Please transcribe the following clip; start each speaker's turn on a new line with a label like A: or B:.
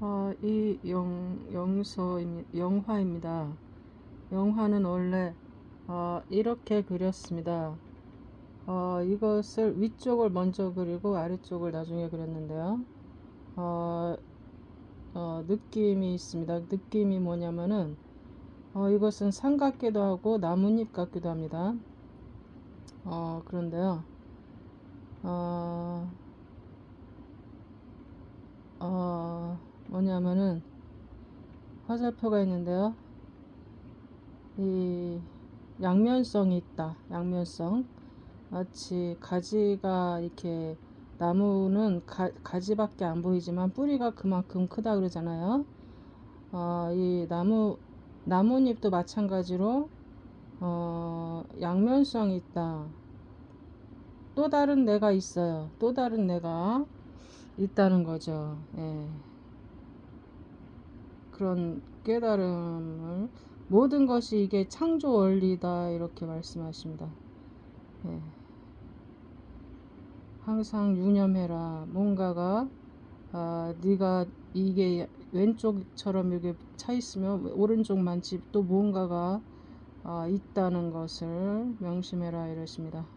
A: 어, 이 영, 영서, 영화입니다. 영화는 원래 어, 이렇게 그렸습니다. 어, 이것을 위쪽을 먼저 그리고 아래쪽을 나중에 그렸는데요. 어, 어, 느낌이 있습니다. 느낌이 뭐냐면은 어, 이것은 산 같기도 하고 나뭇잎 같기도 합니다. 어, 그런데요. 어, 어, 뭐냐면은 화살표가 있는데요. 이 양면성이 있다. 양면성. 마치 가지가 이렇게 나무는 가, 가지밖에 안 보이지만 뿌리가 그만큼 크다 그러잖아요. 어, 이 나무 나뭇잎도 마찬가지로 어, 양면성이 있다. 또 다른 내가 있어요. 또 다른 내가 있다는 거죠. 예. 그런 깨달음을 모든 것이 이게 창조 원리다 이렇게 말씀하십니다. 예. 항상 유념해라. 뭔가가 아, 네가 이게 왼쪽처럼 이렇게 차 있으면 오른쪽만 집또 뭔가가 아, 있다는 것을 명심해라 이러십니다.